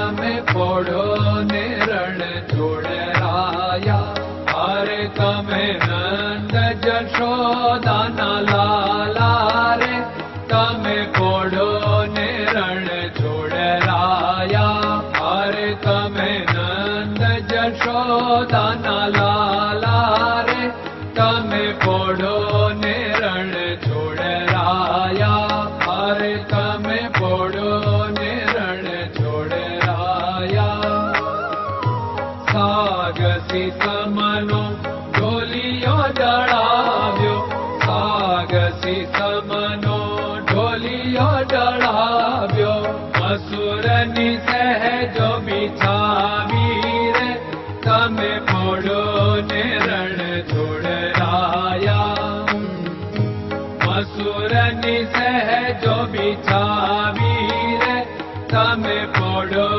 तमे पढो नेर आया अरे तमे नन्द जशो दा तमे पढो नेरणोड राया अरे तमे नन्द यशो સમનો ઢોલિયો ડળાવ્યો સાગસી સમનો ઢોલિયો ડળાવ્યો મસુરની સહેજો બિછાવી રે તમે પોડો ને રણ છોડરાયા મસુરની સહેજો બિછાવી રે તમે પોડો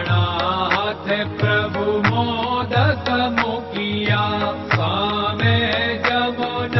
प्राणाथ प्रभु मोदक मुखिया स्वामे मोदमुखिया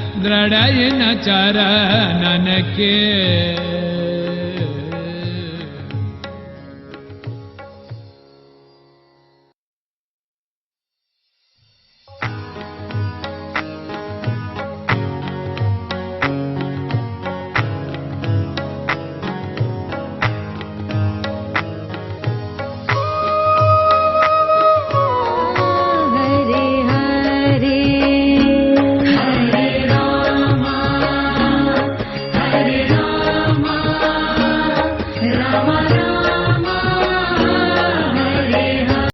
दृढयिन चरणन के